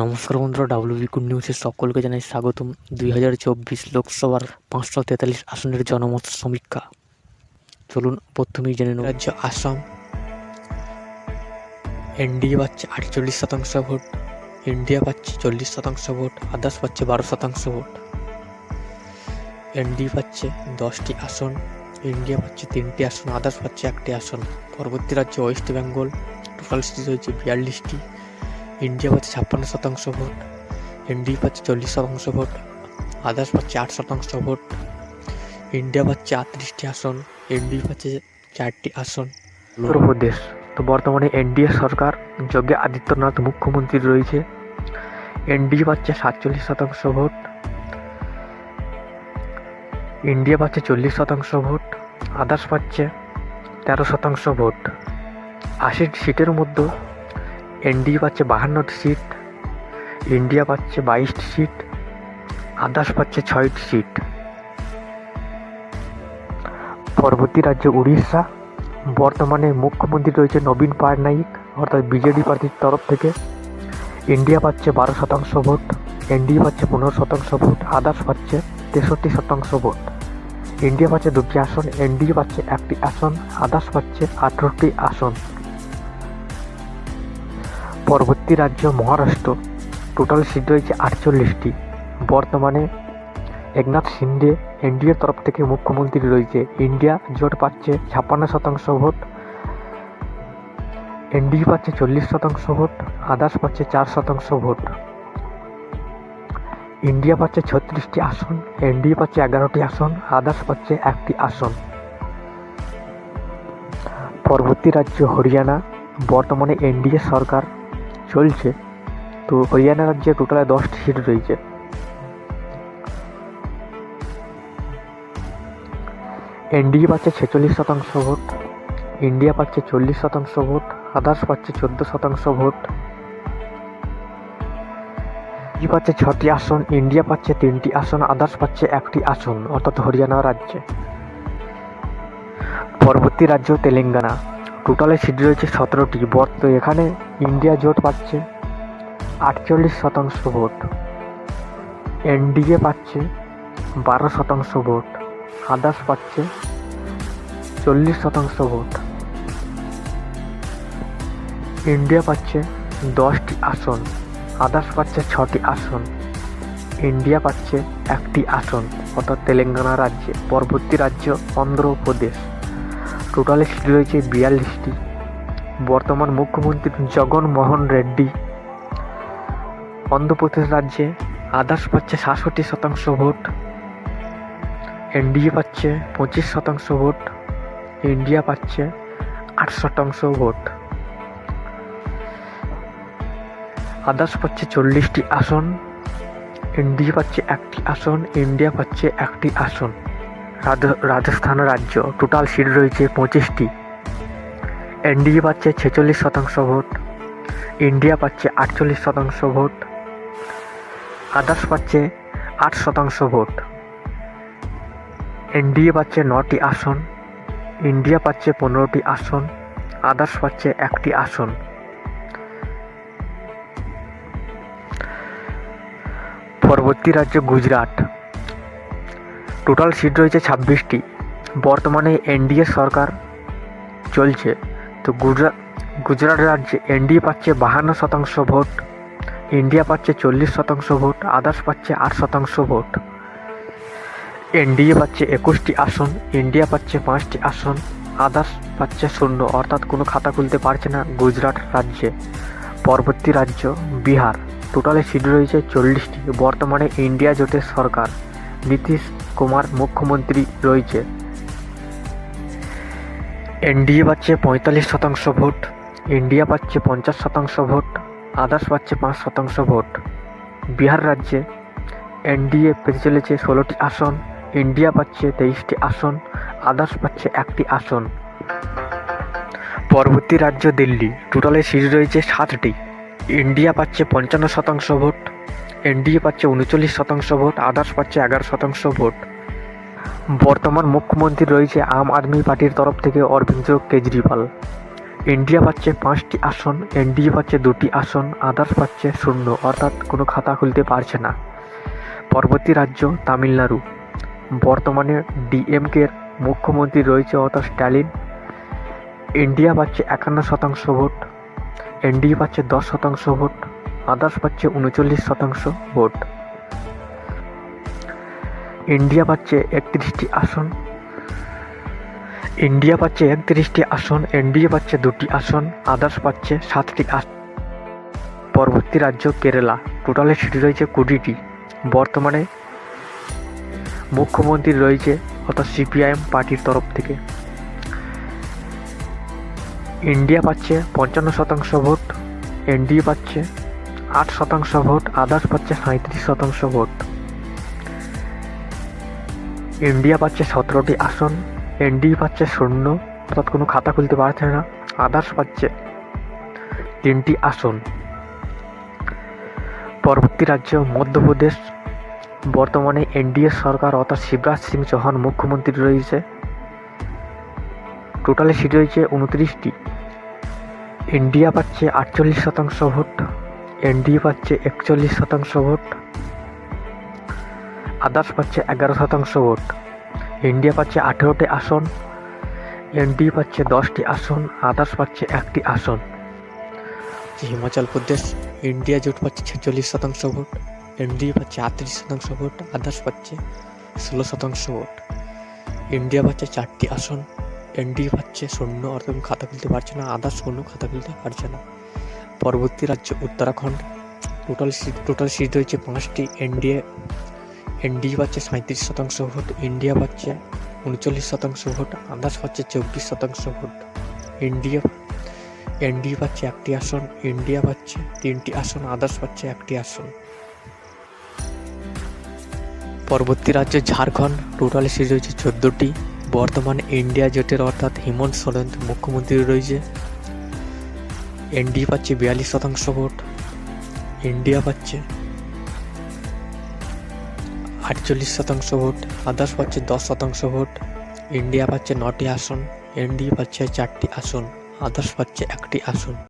নমস্কার বন্ধুরা WB good নিউজের সকলকে জানাই স্বাগতম। দুই হাজার চব্বিশ লোকসভার পাঁচশো তেতাল্লিশ আসনের জনমত সমীক্ষা। চলুন প্রথমেই জেনে নেব। রাজ্য আসাম, এনডিএ পাচ্ছে আটচল্লিশ শতাংশ ভোট, ইন্ডিয়া পাচ্ছে চল্লিশ শতাংশ ভোট, আদার্স পাচ্ছে বারো শতাংশ ভোট। এনডিএ পাচ্ছে দশটি আসন, ইন্ডিয়া পাচ্ছে তিনটি আসন, আদার্স পাচ্ছে একটি আসন। পরবর্তী রাজ্য ওয়েস্ট বেঙ্গল, টোটাল সিট হয়েছে বিয়াল্লিশটি। ইন্ডিয়া পাচ্ছে ছাপ্পান্ন শতাংশ ভোট এনডিএ পাচ্ছে চল্লিশ শতাংশ ভোট আদার্স পাচ্ছে আট শতাংশ ভোট ইন্ডিয়া পাচ্ছে আটত্রিশটি আসন এনডিএ পাচ্ছে চারটি আসন। উত্তরপ্রদেশ তো বর্তমানে এনডিএ সরকার যোগী আদিত্যনাথ মুখ্যমন্ত্রী রয়েছে। এনডিএ পাচ্ছে সাতচল্লিশ শতাংশ ভোট ইন্ডিয়া পাচ্ছে চল্লিশ শতাংশ ভোট আদার্স পাচ্ছে তেরো শতাংশ ভোট। আশি সিটের মধ্যে এনডিএ পাচ্ছে বাহান্নটি সিট, ইন্ডিয়া পাচ্ছে বাইশটি সিট, আদার্স পাচ্ছে ছয়টি সিট। পরবর্তী রাজ্য উড়িষ্যা, বর্তমানে মুখ্যমন্ত্রী রয়েছে নবীন পাটনাইক, অর্থাৎ বিজেডি পার্টির তরফ থেকে। ইন্ডিয়া পাচ্ছে বারো শতাংশ ভোট, এনডিএ পাচ্ছে পনেরো শতাংশ ভোট, আদার্স পাচ্ছে তেষট্টি শতাংশ ভোট। ইন্ডিয়া পাচ্ছে দুটি আসন, এনডিএ পাচ্ছে একটি আসন, আদার্স পাচ্ছে আঠারোটি আসন। পরবর্তী রাজ্য মহারাষ্ট্র। টোটাল সিট রয়েছে আটচল্লিশটি। বর্তমানে একনাথ শিন্ডে এনডিএর তরফ থেকে মুখ্যমন্ত্রী রয়েছে। ইন্ডিয়া জোট পাচ্ছে ছাপ্পান্ন শতাংশ ভোট এনডিএ পাচ্ছে চল্লিশ শতাংশ ভোট, আদার্স পাচ্ছে চার শতাংশ ভোট। ইন্ডিয়া পাচ্ছে ছত্রিশটি আসন, এনডিএ পাচ্ছে এগারোটি আসন, আদার্স পাচ্ছে একটি আসন। পরবর্তী রাজ্য হরিয়ানা। বর্তমানে এনডিএ সরকার চলছে, তো হরিয়ানা রাজ্যে টোটালে দশটি সিট রয়েছে। এনডিএ পাচ্ছে ছেচল্লিশ শতাংশ ভোট, ইন্ডিয়া পাচ্ছে চল্লিশ শতাংশ ভোট, আদার্স পাচ্ছে চোদ্দ শতাংশ ভোট। ই পাচ্ছে ছটি আসন, ইন্ডিয়া পাচ্ছে তিনটি আসন, আদার্স পাচ্ছে একটি আসন, অর্থাৎ হরিয়ানা রাজ্যে। পরবর্তী রাজ্য তেলেঙ্গানা। টোটালে সিট রয়েছে সতেরোটি বর্ত এখানে ইন্ডিয়া জোট পাচ্ছে আটচল্লিশ শতাংশ ভোট। এনডিএ পাচ্ছে বারো শতাংশ ভোট। আদার্স পাচ্ছে চল্লিশ শতাংশ ভোট। ইন্ডিয়া পাচ্ছে দশটি আসন। আদার্স পাচ্ছে ছটি আসন। ইন্ডিয়া পাচ্ছে একটি আসন। অর্থাৎ তেলেঙ্গানা রাজ্যে, পরবর্তী রাজ্য অন্ধ্রপ্রদেশ। টোটালে সিট রয়েছে বিয়াল্লিশটি। বর্তমান মুখ্যমন্ত্রী জগনমোহন রেড্ডি। অন্ধ্রপ্রদেশ রাজ্যে আদার্স পাচ্ছে সাতষট্টি শতাংশ ভোট। এনডিএ পাচ্ছে পঁচিশ শতাংশ ভোট। ইন্ডিয়া পাচ্ছে আট শতাংশ ভোট। আদার্স পাচ্ছে চল্লিশটি আসন। এনডিএ পাচ্ছে একটি আসন, ইন্ডিয়া পাচ্ছে একটি আসন। রাজস্থান রাজ্য। টোটাল সিট রয়েছে পঁচিশটি। এনডিএ পাচ্ছে ছেচল্লিশ শতাংশ ভোট। ইন্ডিয়া পাচ্ছে আটচল্লিশ শতাংশ ভোট। আদার্স পাচ্ছে আট শতাংশ ভোট। এনডিএ পাচ্ছে নটি আসন। ইন্ডিয়া পাচ্ছে পনেরোটি আসন। আদার্স পাচ্ছে একটি আসন। পরবর্তী রাজ্য গুজরাট। টোটাল সিট রয়েছে ছাব্বিশটি। বর্তমানে এনডিএ সরকার চলছে। তো গুজরাট গুজরাট রাজ্যে এনডিএ পাচ্ছে বাহান্ন শতাংশ ভোট, ইন্ডিয়া পাচ্ছে চল্লিশ শতাংশ ভোট, আদার্স পাচ্ছে আট শতাংশ ভোট। এনডিএ পাচ্ছে একুশটি আসন, ইন্ডিয়া পাচ্ছে পাঁচটি আসন, আদার্স পাচ্ছে শূন্য। অর্থাৎ কোনো খাতা খুলতে পারছে না গুজরাট রাজ্যে। পরবর্তী রাজ্য বিহার, টোটালে সিট রয়েছে চল্লিশটি। বর্তমানে ইন্ডিয়া জোটের সরকার নীতিশ কুমার মুখ্যমন্ত্রী রয়েছে। এনডিএ পাচ্ছে পঁয়তাল্লিশ শতাংশ ভোট, ইন্ডিয়া পাচ্ছে পঞ্চাশ শতাংশ ভোট, আদার্স পাচ্ছে পাঁচ শতাংশ ভোট। বিহার রাজ্যে এনডিএ পেতে চলেছে ষোলোটি আসন, ইন্ডিয়া পাচ্ছে তেইশটি আসন, আদার্স পাচ্ছে একটি আসন। পরবর্তী রাজ্য দিল্লি, টোটালে সিট রয়েছে সাতটি। ইন্ডিয়া পাচ্ছে পঞ্চান্ন শতাংশ ভোট, এনডিএ পাচ্ছে উনচল্লিশ শতাংশ ভোট, আদার্স পাচ্ছে এগারো শতাংশ ভোট। বর্তমান মুখ্যমন্ত্রী রয়েছে আম আদমি পার্টির তরফ থেকে অরবিন্দ কেজরিওয়াল। ইন্ডিয়া পাচ্ছে পাঁচটি আসন, এনডিএ পাচ্ছে দুটি আসন, আদার্স পাচ্ছে শূন্য, অর্থাৎ কোনো খাতা খুলতে পারছে না। পরবর্তী রাজ্য তামিলনাড়ু। বর্তমানে ডিএমকের মুখ্যমন্ত্রী রয়েছে অর্থাৎ স্ট্যালিন। ইন্ডিয়া পাচ্ছে একান্ন শতাংশ ভোট, এনডিএ পাচ্ছে দশ শতাংশ ভোট, আদার্স পাচ্ছে উনচল্লিশ শতাংশ ভোট। ইন্ডিয়া পাচ্ছে একত্রিশটি আসন। ইন্ডিয়া পাচ্ছে একত্রিশটি আসন এনডিএ পাচ্ছে দুটি আসন, আদার্স পাচ্ছে সাতটি আসন পরবর্তী রাজ্য কেরালা। টোটালে সিটি রয়েছে কুড়িটি। বর্তমানে মুখ্যমন্ত্রী রয়েছে অর্থাৎ সিপিআইএম পার্টির তরফ থেকে। ইন্ডিয়া পাচ্ছে পঞ্চান্ন শতাংশ ভোট, এনডিএ পাচ্ছে আট শতাংশ ভোট, আদার্স পাচ্ছে সাঁত্রিশ শতাংশ ভোট। ইন্ডিয়া পাচ্ছে সতেরোটি আসন এনডিএ পাচ্ছে শূন্য, অর্থাৎ কোনো খাতা খুলতে পারছে না, আদার্স পাচ্ছে তিনটি আসন। পরবর্তী রাজ্য মধ্যপ্রদেশ। বর্তমানে এনডিএ সরকার অর্থাৎ শিবরাজ সিং চৌহান মুখ্যমন্ত্রী রয়েছে। টোটালে সিট রয়েছে উনত্রিশটি। ইন্ডিয়া পাচ্ছে আটচল্লিশ শতাংশ ভোট, এনডিএ পাচ্ছে একচল্লিশ শতাংশ ভোট আদার্স পাচ্ছে এগারো শতাংশ ভোট। ইন্ডিয়া পাচ্ছে আঠেরোটি আসন এনডিএ পাচ্ছে দশটি আসন, আদার্স পাচ্ছে একটি আসন। হিমাচল প্রদেশ ইন্ডিয়া জোট পাচ্ছে ছেচল্লিশ শতাংশ ভোট এনডিএ পাচ্ছে আটত্রিশ শতাংশ ভোট, আদার্স পাচ্ছে ষোলো শতাংশ ভোট। ইন্ডিয়া পাচ্ছে চারটি আসন এনডিএ পাচ্ছে শূন্য, অর্থাৎ খাতা খুলতে পারছে না, আদার্স কোনো খাতা খুলতে পারছে না। পরবর্তী রাজ্য Uttarakhand, total seat total seat রয়েছে পাঁচটি, এনডিএ এনডিএ পাচ্ছে সাঁত্রিশ শতাংশ ভোট ইন্ডিয়া পাচ্ছে উনচল্লিশ শতাংশ ভোট আদার্স পাচ্ছে চব্বিশ শতাংশ ভোট। ইন্ডিয়া এনডিএ পাচ্ছে একটি আসন ইন্ডিয়া পাচ্ছে তিনটি আসন আদার্স পাচ্ছে একটি আসন। পরবর্তী রাজ্য ঝাড়খণ্ড টোটাল সিট রয়েছে চোদ্দোটি। বর্তমানে ইন্ডিয়া জোটের অর্থাৎ হেমন্ত সোরেন মুখ্যমন্ত্রী রয়েছে। এনডিএ পাচ্ছে বিয়াল্লিশ শতাংশ ভোট ইন্ডিয়া পাচ্ছে আটচল্লিশ শতাংশ ভোট, আদার্স পাচ্ছে দশ শতাংশ ভোট ইন্ডিয়া পাচ্ছে নটি আসন, এনডিএ পাচ্ছে চারটি আসন, আদার্স পাচ্ছে একটি আসন।